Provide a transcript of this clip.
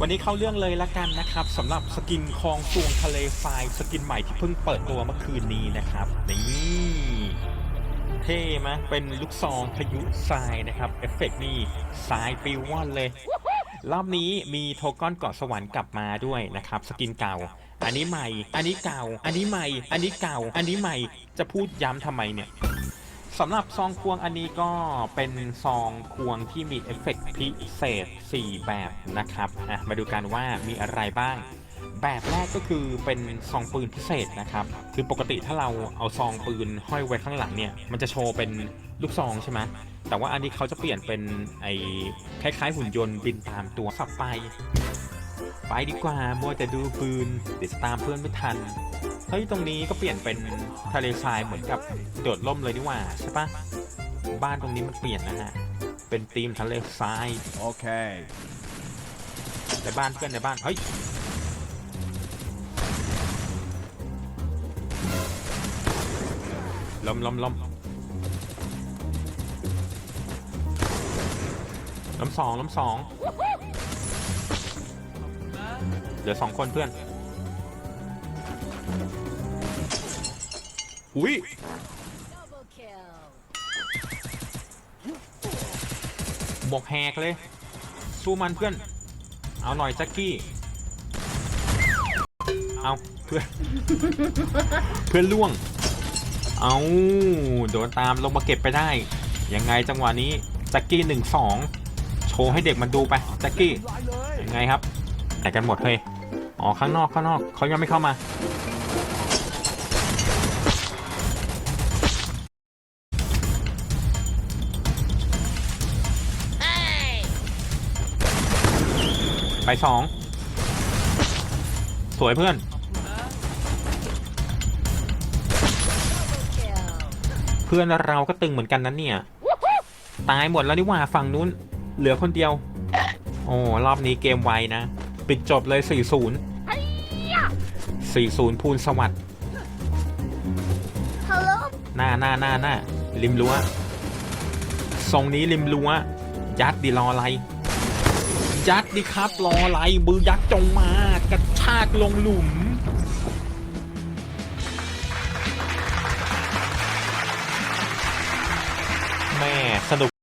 วันนี้เข้าเรื่องเลยละกันนะครับสำหรับสกินคลองตวงทะเลทรายสกินใหม่ที่เพิ่งเปิดตัวเมื่อคืนนี้นะครับนี่เท่ไหมยเป็นลูกซองพายุทรายนะครับเอฟเฟกต์นี่ทรายปิวว่อนเลย รอบนี้มีโทก้อนเกาะสวรรค์กลับมาด้วยนะครับ สกินเก่า อันนี้ใหม่ อันนี้เก่า อันนี้ใหม่ อันนี้เก่า อันนี้ใหม่จะพูดย้ำทำไมเนี่ย สำหรับซองควงอันนี้ก็เป็นซองควงที่มีเอฟเฟกต์พิเศษ 4 แบบนะครับอะมาดูกันว่ามีอะไรบ้าง แบบแรกก็คือเป็นซองปืนพิเศษนะครับ คือปกติถ้าเราเอาซองปืนห้อยไว้ข้างหลังเนี่ย มันจะโชว์เป็นลูกซองใช่ไหมแต่ว่าอันนี้เขาจะเปลี่ยนเป็นไอ้คล้ายๆหุ่นยนต์บินตามตัวสับไป ไปดีกว่ามัวแต่ดูปืนเดี๋ยวจะตามเพื่อนไม่ทันเฮ้ยตรงนี้ก็เปลี่ยนเป็นทะเลทรายเหมือนกับโดดล่มเลยนี่หว่าใช่ปะบ้านตรงนี้มันเปลี่ยนนะฮะ เป็นธีมทะเลทราย Okay. ในบ้านเพื่อนในบ้านเฮ้ยลมลมลมลมสองลมสอง เหลือสองคนเพื่อน อุ้ย Double kill. หมวกแหกเลย สู้มันเพื่อน เอาหน่อยแจ็คกี้ เอาเพื่อน เพื่อนล่วง เอาโดนตามลงมาเก็บไปได้ ยังไงจังหวะนี้แจ็คกี้หนึ่งสองโชว์ให้เด็กมันดูไปแจ็คกี้ ยังไงครับ ไหนกันหมดเฮ้ย อ๋อ ข้างนอก ข้างนอก เขายังไม่เข้ามา ไปสอง สวยเพื่อน เพื่อนเราก็ตึงเหมือนกันนั้นเนี่ย ตายหมดแล้วนี่ว่าฝั่งนู้น เหลือคนเดียว โอ้ รอบนี้เกมไวนะ ปิดจบเลย 40 40 พูนสวัสด์ Hello. หน้าหน้าหน้าหน้าริมรั้วทรงนี้ริมรั้วยัดดิรออะไร ยัดดิครับรออะไรมือยักษ์จงมากระชากลงหลุมแม่สนุก